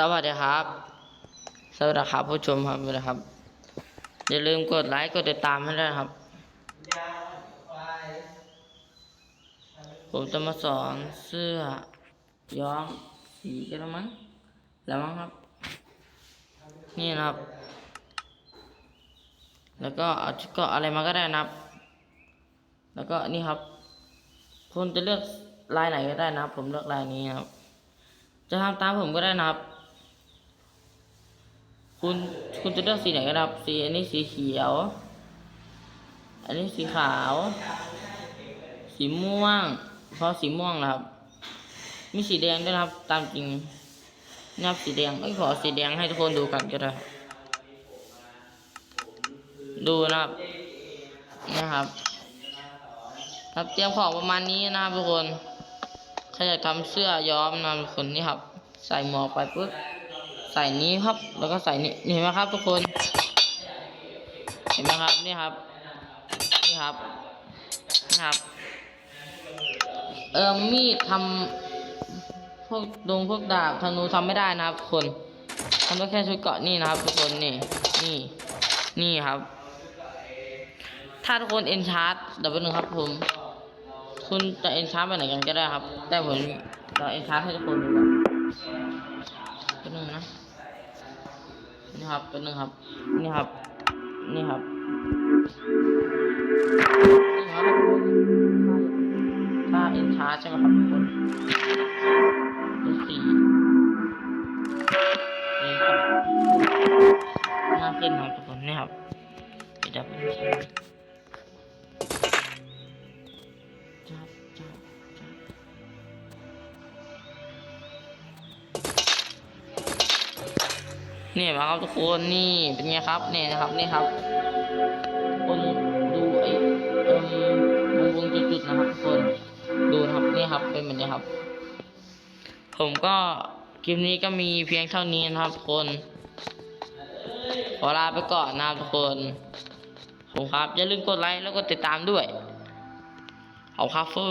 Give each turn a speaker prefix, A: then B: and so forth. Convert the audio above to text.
A: สวัสดีครับ สวัสดีครับผู้ชมครับสวัสดีครับ อย่าลืมกดไลค์กดติดตามให้ด้วยครับ ผมจะมาสอนเสื้อ ย้อมสีกันแล้วมั้งแล้วมั้งครับ นี่นะครับ แล้วก็เอาชุดเกาะอะไรมาก็ได้นะครับ แล้วก็นี่ครับ คุณจะเลือกลายไหนก็ได้นะครับ ผมเลือกลายนี้นะครับจะทำตามผมก็ได้นะครับ คุณคุณจะเลือกสีไหนก็ได้ครับสีอันนี้สีเขียว อันนี้สีขาว สีม่วง เพราะสีม่วงนะครับ มีสีแดงด้วยครับ ตามจริงนับสีแดงเอ้ยขอสีแดงให้ทุกคนดูกันก็ได้ ดูนะครับนะครับครับเตรียมของประมาณนี้นะครับทุกคนใครอยากทำเสื้อย้อมนะทุกคนนี่ครับ ใส่หมวกไปปุ๊บ ใส่นี้ครับ แล้วก็ใส่นี่เห็นไหมครับ ทุกคน เห็นไหมครับนี่ครับ นี่ครับนี่ครับ เออมีดทำพวกดงพวกดาบธนูทำไม่ได้นะครับทุกคนทำได้แค่ชุดเกาะนี่นะครับ ทุกคนนี่นี่นี่ครับ ถ้าทุกคนเอ็นชาร์ดเดี๋ยวไปบนึงครับผมคุณจะเอ็นชาร์ดไปไหนกันก็ได้ครับ แต่ผมจะเอ็นชาร์ดให้ทุกคนดูก่อนเป็นหนึ่งนะ ครับเป็นหนึ่งครับ นี่ครับ นี่ครับนี่ครับทุกคนถ้าเอ็นชาร์ใช่ไหมครับทุกคนเป็นสี่นี่ครับหน้าขึ้นครับทุกคนนี่ครับจะดับเป็นสีจับจับ จับนี่มาครับทุกคนนี่เป็นไงครับเนี่นะครับนี่ครับ คนดูไอ้เอิ่มวงวงจุดๆนะครับทุกคนดูนะครับนี่ครับเป็นแบบนี้ครับ ผมก็คลิปนี้ก็มีเพียงเท่านี้นะครับทุกคนขอลาไปก่อนนะครับทุกคนผมครับอย่าลืมกดไลค์แล้วก็ติดตามด้วยเอาครับฟู